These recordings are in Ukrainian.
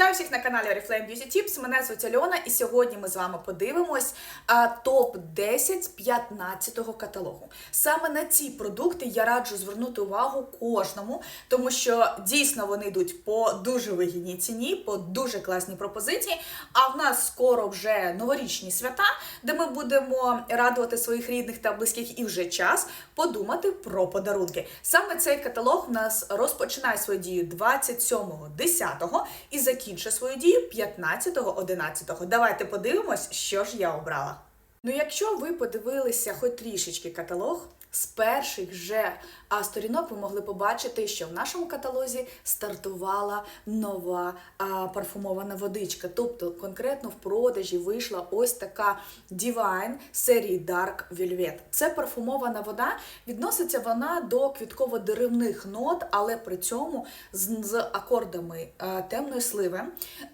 Вітаю всіх на каналі Oriflame Beauty Tips. Мене звуть Альона, і сьогодні ми з вами подивимось а, топ 10 15-го каталогу. Саме на ці продукти я раджу звернути увагу кожному, тому що дійсно вони йдуть по дуже вигідній ціні, по дуже класній пропозиції. А в нас скоро вже новорічні свята, де ми будемо радувати своїх рідних та близьких, і вже час подумати про подарунки. Саме цей каталог у нас розпочинає свою дію 27.10 і закінчує свою дію 15.11. Давайте подивимось, що ж я обрала. Ну, якщо ви подивилися хоч трішечки каталог, з перших же а, сторінок ви могли побачити, що в нашому каталозі стартувала нова а, парфумована водичка. Тобто, конкретно в продажі вийшла ось така Divine серії Dark Velvet. Це парфумована вода. Відноситься вона до квітково-деревних нот, але при цьому з, з акордами а, темної сливи,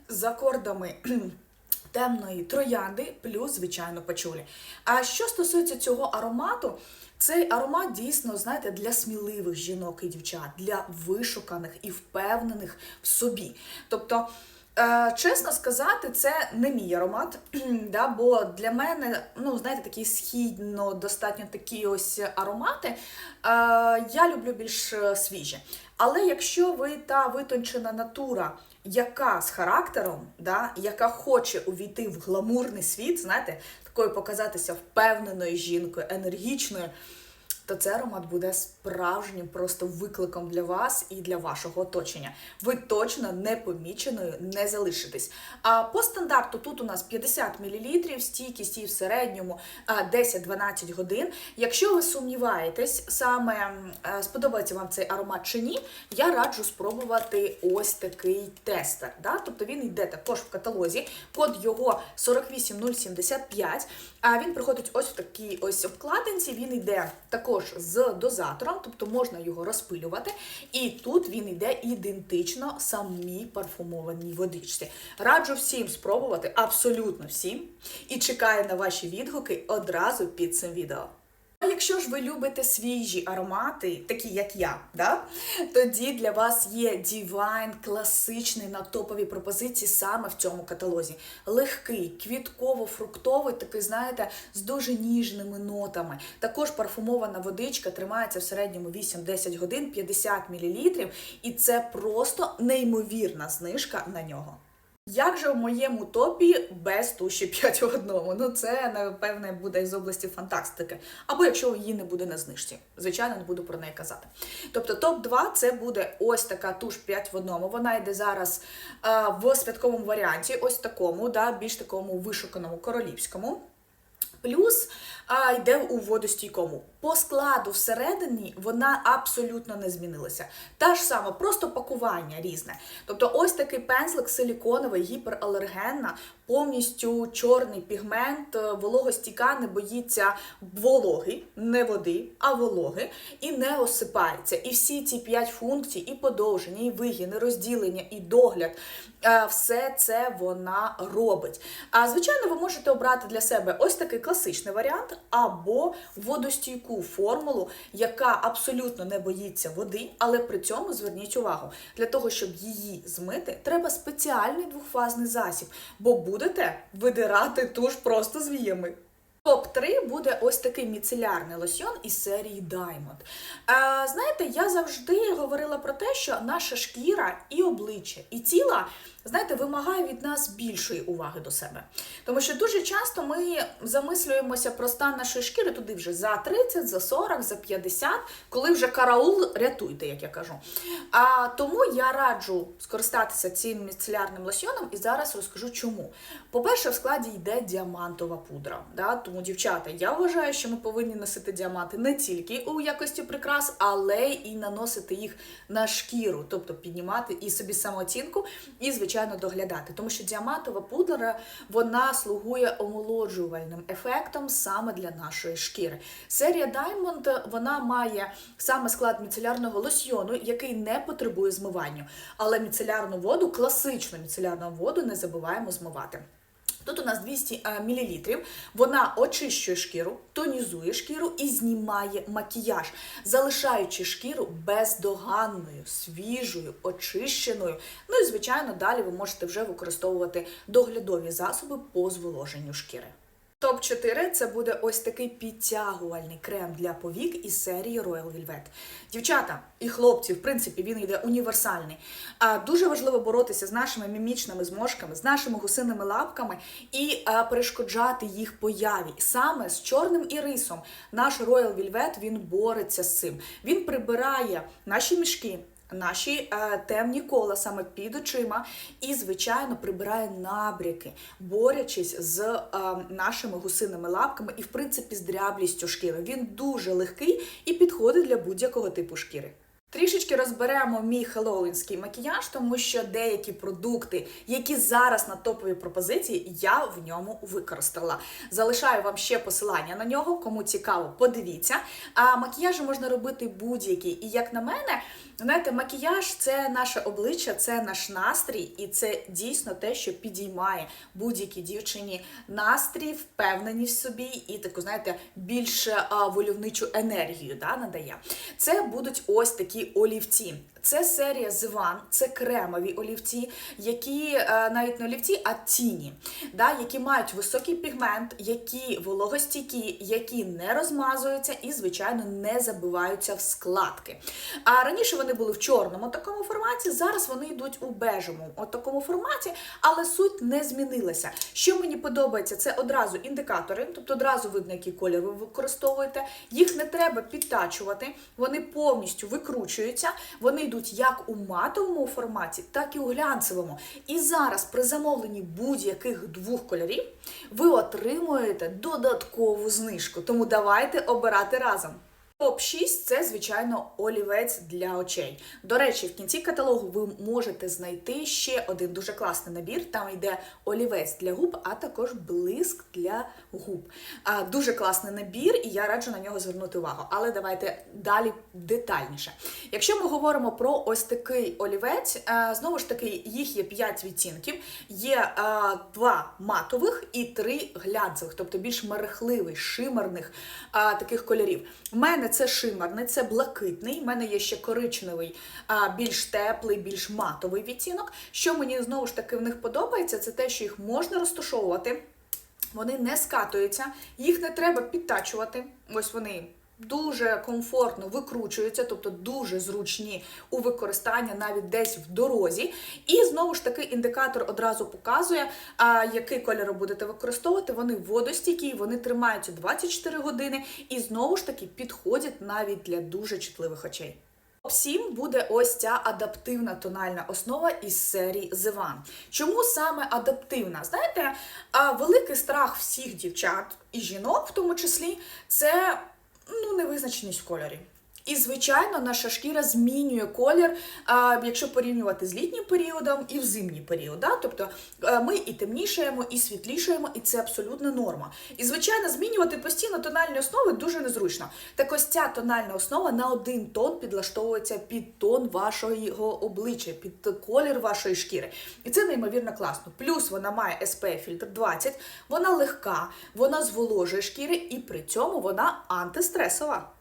з акордами. Темної троянди, плюс, звичайно, пачулі. А що стосується цього аромату, цей аромат дійсно, знаєте, для сміливих жінок і дівчат, для вишуканих і впевнених в собі. Тобто. Е, чесно сказати, це не мій аромат, да, бо для мене, ну, знаєте, такі східно, достатньо такі ось аромати. Е, я люблю більш е, свіжі. Але якщо ви та витончена натура, яка з характером, да, яка хоче увійти в гламурний світ, знаєте, такою показатися впевненою жінкою, енергічною, то цей аромат буде справжнім просто викликом для вас і для вашого оточення. Ви точно непоміченою не залишитесь. А по стандарту тут у нас 50 мл, стійкість і в середньому 10-12 годин. Якщо ви сумніваєтесь, саме е, сподобається вам цей аромат чи ні, я раджу спробувати ось такий тестер. Да? Тобто він йде також в каталозі, код його 48075. А він приходить ось в такій ось обкладинці. Він йде також з дозатором, тобто можна його розпилювати. І тут він йде ідентично самій парфумованій водичці. Раджу всім спробувати, абсолютно всім. І чекаю на ваші відгуки одразу під цим відео. А якщо ж ви любите свіжі аромати, такі як я, да? тоді для вас є Divine класичний на топовій пропозиції саме в цьому каталозі. Легкий, квітково-фруктовий, такий, знаєте, з дуже ніжними нотами. Також парфумована водичка тримається в середньому 8-10 годин, 50 мл, і це просто неймовірна знижка на нього. Як же в моєму топі без туші 5 в одному? Ну це напевне буде із області фантастики. Або якщо її не буде на знижці. Звичайно, не буду про неї казати. Тобто топ-2 це буде ось така туш 5 в одному. Вона йде зараз а, в святковому варіанті, ось такому, да, більш такому вишуканому королівському. Плюс а, йде у водостійкому. По складу всередині вона абсолютно не змінилася. Та ж сама, просто пакування різне. Тобто, ось такий пензлик силіконовий, гіпералергенна, повністю чорний пігмент, е, вологостійка, не боїться вологи, не води, а вологи, і не осипається. І всі ці п'ять функцій, і подовження, і вигін, і розділення, і догляд, е, все це вона робить. А звичайно, ви можете обрати для себе ось такий класичний варіант, або водостійку формулу, яка абсолютно не боїться води, але при цьому зверніть увагу, для того, щоб її змити, треба спеціальний двохфазний засіб, бо будете видирати туш просто з віями. Топ-3 буде ось такий міцелярний лосьйон із серії Diamond. Е, знаєте, я завжди говорила про те, що наша шкіра і обличчя, і тіла, знаєте, вимагає від нас більшої уваги до себе. Тому що дуже часто ми замислюємося про стан нашої шкіри туди вже за 30, за 40, за 50, коли вже караул рятуйте, як я кажу. А тому я раджу скористатися цим міцелярним лосьйоном і зараз розкажу чому. По-перше, в складі йде діамантова пудра. Да? Тому, дівчата, я вважаю, що ми повинні носити діаманти не тільки у якості прикрас, але і наносити їх на шкіру, тобто піднімати і собі самооцінку, і, звичайно, доглядати. Тому що діамантова пудра вона слугує омолоджувальним ефектом саме для нашої шкіри. Серія Diamond вона має саме склад міцелярного лосьйону, який не потребує змивання. Але міцелярну воду, класичну міцелярну воду, не забуваємо змивати. Тут у нас 200 мл. Вона очищує шкіру, тонізує шкіру і знімає макіяж, залишаючи шкіру бездоганною, свіжою, очищеною. Ну і звичайно, далі ви можете вже використовувати доглядові засоби по зволоженню шкіри. Топ 4 це буде ось такий підтягувальний крем для повік із серії Royal Velvet. Дівчата і хлопці, в принципі, він йде універсальний. А дуже важливо боротися з нашими мімічними зможками, з нашими гусиними лапками і а, перешкоджати їх появі. Саме з чорним ірисом наш Royal Velvet він бореться з цим. Він прибирає наші мішки. Наші е, темні кола саме під очима, і, звичайно, прибирає набряки, борючись з е, нашими гусиними лапками і, в принципі, з дряблістю шкіри. Він дуже легкий і підходить для будь-якого типу шкіри. Трішечки розберемо мій хеллоуінський макіяж, тому що деякі продукти, які зараз на топовій пропозиції, я в ньому використала. Залишаю вам ще посилання на нього, кому цікаво, подивіться. А макіяжі можна робити будь-який. І як на мене, знаєте, макіяж це наше обличчя, це наш настрій, і це дійсно те, що підіймає будь-якій дівчині настрій, впевненість в собі і таку, знаєте, більш вольовничу енергію да, надає. Це будуть ось такі олівці. Це серія Зван, це кремові олівці, які е, навіть не олівці, а тіні, да, які мають високий пігмент, які вологостійкі, які не розмазуються і, звичайно, не забиваються в складки. А раніше вони були в чорному такому форматі, зараз вони йдуть у бежевому от такому форматі, але суть не змінилася. Що мені подобається, це одразу індикатори, тобто одразу видно, який колір ви використовуєте. Їх не треба підтачувати, вони повністю викручуються, вони йдуть як у матовому форматі, так і у глянцевому. І зараз при замовленні будь-яких двох кольорів ви отримуєте додаткову знижку. Тому давайте обирати разом. Топ 6 це, звичайно, олівець для очей. До речі, в кінці каталогу ви можете знайти ще один дуже класний набір. Там йде олівець для губ, а також блиск для губ. А, Дуже класний набір, і я раджу на нього звернути увагу. Але давайте далі детальніше. Якщо ми говоримо про ось такий олівець, а, знову ж таки, їх є 5 відтінків, є а, два матових і три глянцевих, тобто більш мерехливих, шимерних а, таких кольорів. У мене це шимерний, це блакитний. У мене є ще коричневий, а, більш теплий, більш матовий відтінок. Що мені знову ж таки в них подобається, це те, що їх можна розташовувати. Вони не скатуються, їх не треба підтачувати. Ось вони дуже комфортно викручуються, тобто дуже зручні у використанні навіть десь в дорозі. І знову ж таки індикатор одразу показує, а, який кольор будете використовувати. Вони водостійкі, вони тримаються 24 години і знову ж таки підходять навіть для дуже чутливих очей. Топ 7 буде ось ця адаптивна тональна основа із серії The One. Чому саме адаптивна? Знаєте, великий страх всіх дівчат і жінок, в тому числі, це ну, невизначеність в кольорі. І, звичайно, наша шкіра змінює колір, якщо порівнювати з літнім періодом і в зимній період. Тобто ми і темнішаємо, і світлішаємо, і це абсолютно норма. І, звичайно, змінювати постійно тональні основи дуже незручно. Так ось ця тональна основа на один тон підлаштовується під тон вашого обличчя, під колір вашої шкіри. І це неймовірно класно. Плюс вона має SPF фільтр 20, вона легка, вона зволожує шкіри, і при цьому вона антистресова.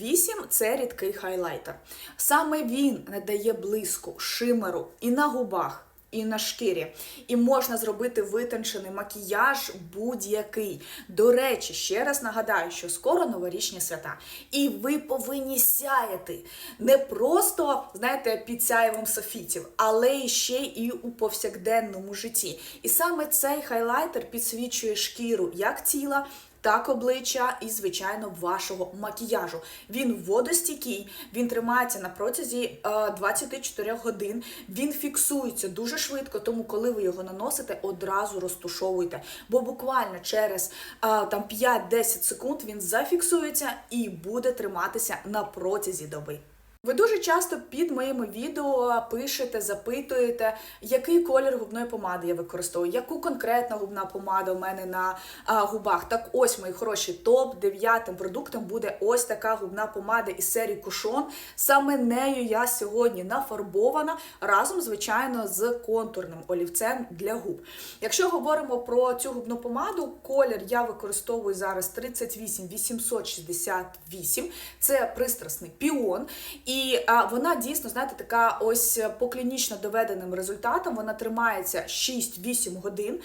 8 це рідкий хайлайтер. Саме він надає блиску, шимеру і на губах, і на шкірі. І можна зробити витончений макіяж будь-який. До речі, ще раз нагадаю, що скоро новорічні свята. І ви повинні сяяти не просто, знаєте, під сяєвом софітів, але ще і у повсякденному житті. І саме цей хайлайтер підсвічує шкіру як тіла, так обличчя і, звичайно, вашого макіяжу. Він водостійкий, він тримається на протязі е, 24 годин. Він фіксується дуже швидко, тому коли ви його наносите, одразу розтушовуйте. Бо буквально через е, там 5-10 секунд він зафіксується і буде триматися на протязі доби. Ви дуже часто під моїми відео пишете, запитуєте, який колір губної помади я використовую, яку конкретна губна помада у мене на а, губах. Так ось, мої хороші, топ 9 продуктом буде ось така губна помада із серії Кушон. Саме нею я сьогодні нафарбована разом, звичайно, з контурним олівцем для губ. Якщо говоримо про цю губну помаду, колір я використовую зараз 38 868. Це пристрасний піон. І а, вона дійсно, знаєте, така ось по клінічно доведеним результатам. Вона тримається 6-8 годин.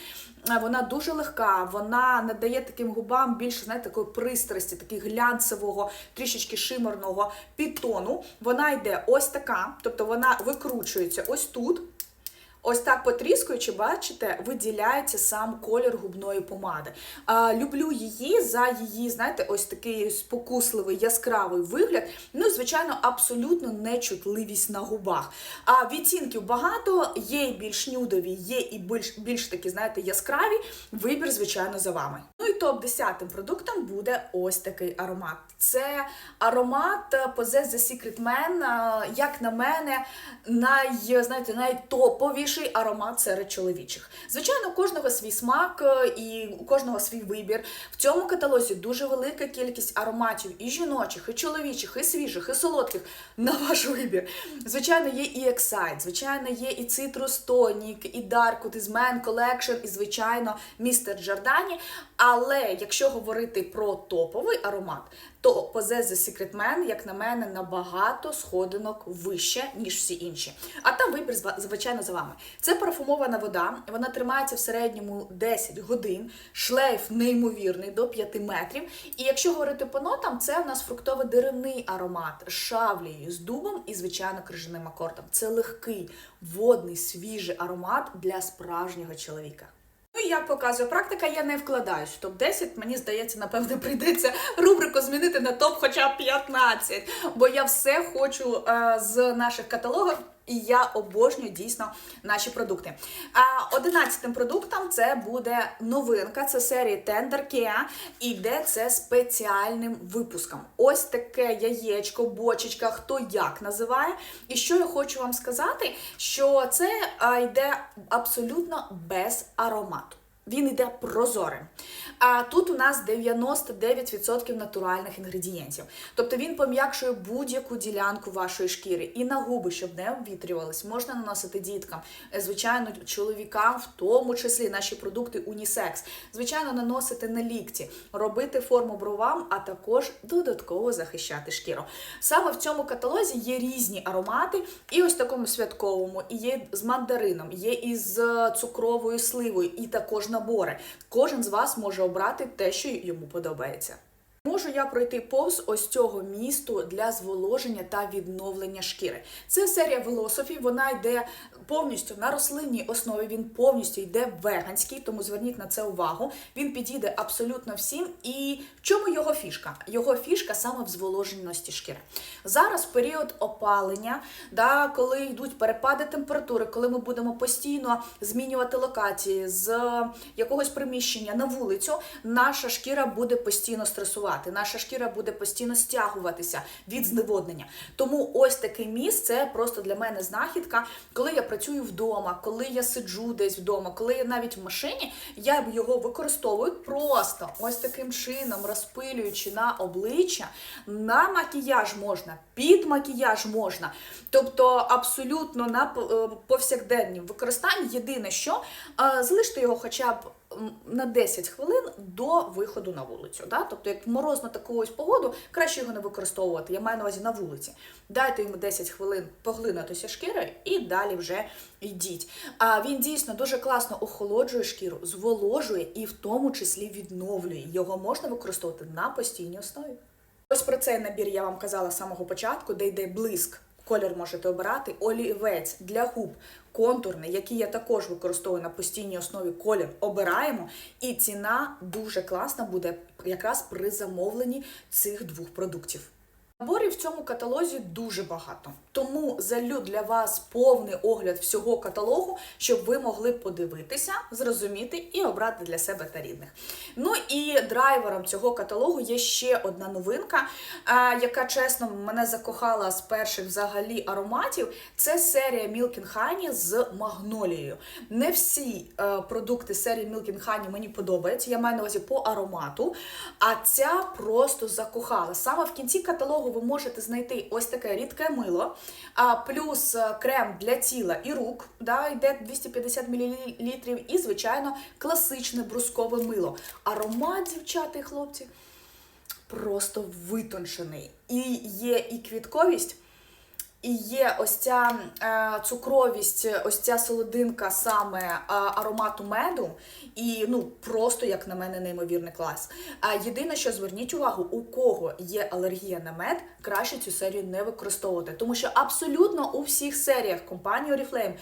Вона дуже легка, вона надає таким губам більше знаєте, такої пристрасті, таких глянцевого, трішечки шимерного підтону. Вона йде ось така, тобто вона викручується ось тут. Ось так потріскуючи, бачите, виділяється сам колір губної помади. А, люблю її за її, знаєте, ось такий спокусливий яскравий вигляд. Ну, звичайно, абсолютно нечутливість на губах. А відтінків багато, є і більш нюдові, є і більш, більш такі, знаєте, яскраві. Вибір, звичайно, за вами. Ну і топ 10 продуктом буде ось такий аромат. Це аромат Possess the Secret Man, як на мене, най, знаєте, найтоповіший аромат серед чоловічих. Звичайно, у кожного свій смак е, і у кожного свій вибір. В цьому каталозі дуже велика кількість ароматів і жіночих, і чоловічих, і свіжих, і солодких на ваш вибір. Звичайно, є і Excite, звичайно, є і Citrus Tonic, і Darkwood, і Man Collection, і, звичайно, Містер Джордані. Але якщо говорити про топовий аромат, то the Secret Man, як на мене, набагато сходинок вище, ніж всі інші. А там вибір, звичайно, за вами. Це парфумована вода, вона тримається в середньому 10 годин, шлейф неймовірний до 5 метрів. І якщо говорити по нотам, це в нас фруктово-деревний аромат з шавлею, з дубом і, звичайно, крижаним акордом. Це легкий, водний, свіжий аромат для справжнього чоловіка. Як показує практика, я не вкладаюсь в топ-10. Мені здається, напевне, прийдеться рубрику змінити на топ хоча б 15, бо я все хочу е, з наших каталогів. І я обожнюю дійсно наші продукти. А одинадцятим продуктом це буде новинка. Це серії Tender Care. І йде це спеціальним випуском. Ось таке яєчко, бочечка, хто як називає. І що я хочу вам сказати, що це йде абсолютно без аромату. Він йде прозорим. А тут у нас 99% натуральних інгредієнтів. Тобто він пом'якшує будь-яку ділянку вашої шкіри. І на губи, щоб не обвітрювались, можна наносити діткам, е, звичайно, чоловікам, в тому числі наші продукти унісекс. Звичайно, наносити на лікті, робити форму бровам, а також додатково захищати шкіру. Саме в цьому каталозі є різні аромати, і ось такому святковому, і є з мандарином, є із е, цукровою сливою, і також набори. Кожен з вас може обрати те, що йому подобається. Можу я пройти повз ось цього місту для зволоження та відновлення шкіри. Це серія Velosophy, вона йде повністю на рослинній основі, він повністю йде веганський, тому зверніть на це увагу. Він підійде абсолютно всім. І в чому його фішка? Його фішка саме в зволоженості шкіри. Зараз період опалення, да, коли йдуть перепади температури, коли ми будемо постійно змінювати локації з якогось приміщення на вулицю, наша шкіра буде постійно стресувати, наша шкіра буде постійно стягуватися від зневоднення. Тому ось такий міст це просто для мене знахідка. Коли я працюю вдома, коли я сиджу десь вдома, коли я навіть в машині, я його використовую просто ось таким чином, розпилюючи на обличчя, на макіяж можна, під макіяж можна. Тобто абсолютно на е, повсякденні використанні. Єдине, що е, залиште його хоча б на 10 хвилин до виходу на вулицю. Да? Тобто, як в морозну таку погоду, краще його не використовувати. Я маю на увазі на вулиці. Дайте йому 10 хвилин поглинутися шкірою і далі вже йдіть. А він дійсно дуже класно охолоджує шкіру, зволожує і в тому числі відновлює. Його можна використовувати на постійній основі. Ось про цей набір я вам казала з самого початку, де йде блиск. Колір можете обирати, олівець для губ, контурний, який я також використовую на постійній основі. Колір обираємо, і ціна дуже класна буде якраз при замовленні цих двох продуктів. Наборів в цьому каталозі дуже багато, тому залю для вас повний огляд всього каталогу, щоб ви могли подивитися, зрозуміти і обрати для себе та рідних. Ну і драйвером цього каталогу є ще одна новинка, яка чесно мене закохала з перших взагалі ароматів. Це серія and Honey з магнолією. Не всі е, продукти серії Milk Honey мені подобаються. Я маю на увазі по аромату. А ця просто закохала. Саме в кінці каталогу ви можете знайти ось таке рідке мило, а плюс е, крем для тіла і рук, да, йде 250 мл, і, звичайно, класичне брускове мило. Аромат, дівчата і хлопці, просто витончений. І є і квітковість. І є ось ця е, цукровість, ось ця солодинка саме е, аромату меду, і ну просто як на мене неймовірний клас. А єдине, що зверніть увагу, у кого є алергія на мед, краще цю серію не використовувати, тому що абсолютно у всіх серіях компанії Oriflame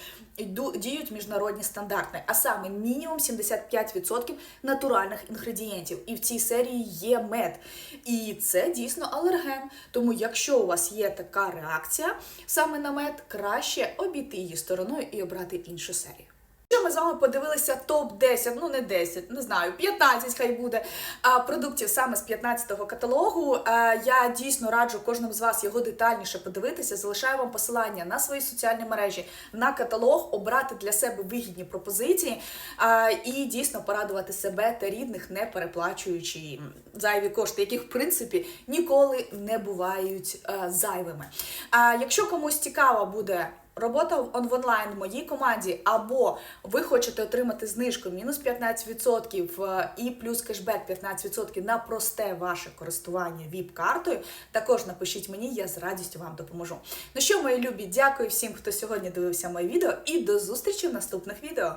діють міжнародні стандарти, а саме мінімум 75% натуральних інгредієнтів. І в цій серії є мед. І це дійсно алерген. Тому, якщо у вас є така реакція саме намет краще обійти її стороною і обрати іншу серію. Що ми з вами подивилися топ 10, ну не 10, не знаю, 15 хай буде продуктів саме з 15-го каталогу. Я дійсно раджу кожному з вас його детальніше подивитися. Залишаю вам посилання на свої соціальні мережі, на каталог, обрати для себе вигідні пропозиції і дійсно порадувати себе та рідних, не переплачуючи зайві кошти, які в принципі ніколи не бувають зайвими. Якщо комусь цікава буде робота в онлайн в моїй команді, або ви хочете отримати знижку мінус 15% е, і плюс кешбек 15% на просте ваше користування ВІП-картою, також напишіть мені, я з радістю вам допоможу. Ну що, мої любі, дякую всім, хто сьогодні дивився моє відео, і до зустрічі в наступних відео.